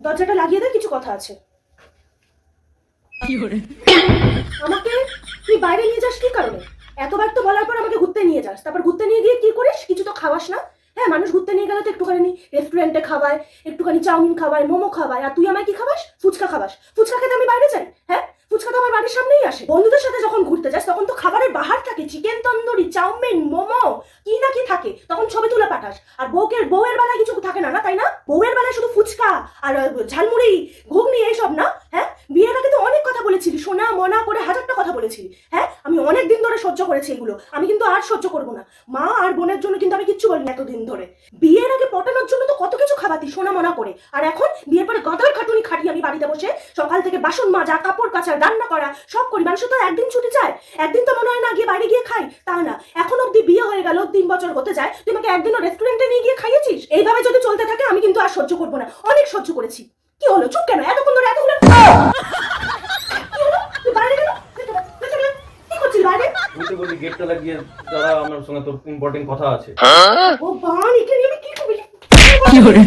দরজাটা লাগিয়ে দে কিছু কথা আছে। আমাকে তুই বাইরে নিয়ে যাস কি কারণে? এতবার তো বলার পর আমাকে ঘুরতে নিয়ে যাস। তারপর ঘুরতে নিয়ে গিয়ে কি করিস? কিছু তো খাওয়াস না। হ্যাঁ মানুষ ঘুরতে নিয়ে গেলে তো একটুখানি রেস্টুরেন্টে খাওয়ায় একটুখানি চাউমিন খাওয়ায় মোমো খাওয়ায়। আর তুই আমায় কি খাবাস ফুচকা খাবাস ফুচকা খেতে আমি বাইরে যাই হ্যাঁ? ফুচকা তো আমার বাড়ির সামনেই আসে। বন্ধুদের সাথে যখন ঘুরতে যাস তখন তো খাবারের বাহার থাকে চিকেন তন্দুরি, চাউমিন, মোমো, কি না কি থাকে, তখন ছবি তুলে পাঠাস। আর বউকে বউয়ের বেলায় কিছু থাকে না না, তাই না? বউয়ের বেলায় শুধু ফুচকা আর ঝালমুড়ি, ঘুগনি এইসব না হ্যাঁ? বিয়ের আগে তো অনেক কথা বলেছিলি সোনা মনা করে হাজারটা কথা বলেছিলি হ্যাঁ? আমি অনেক দিন ধরে সহ্য করেছি এগুলো, আমি কিন্তু আর সহ্য করব না। মা আর বোনের জন্য কিন্তু আমি কিচ্ছু বলিনি এতদিন ধরে। বিয়ের আগে পটানোর জন্য তো কত কিছু খাবাতি, সোনা মনা করে। আর এখন বিয়ের পরে গদার খাটুনি খাটি আমি বাড়িতে বসে সকাল থেকে বাসন মাজা কাপড় কাচা রান্না করা সব করি। মানুষ তো একদিন ছুটি চায়। একদিন তো মনে হয় না গিয়ে বাইরে গিয়ে খাই। তা না এখন অব্দি বিয়ে হয়ে গেল তিন বছর হতে যায়। তুই আমাকে একদিনও রেস্টুরেন্টে নিয়ে গিয়ে খাইয়েছিস? এইভাবে যদি চলতে থাকে আমি কিন্তু আর সহ্য করব না। অনেক সহ্য করেছি। কি হলো? চুপ কেন? এতক্ষণ ধরে এতগুলো কি হলো? তুই বাইরে গেল কি করছিস বাইরে? তুই তো বললি গেটটা লাগিয়ে দাঁড়া আমার সঙ্গে তোর ইম্পর্টেন্ট কথা আছে। ও আমি কি করবি?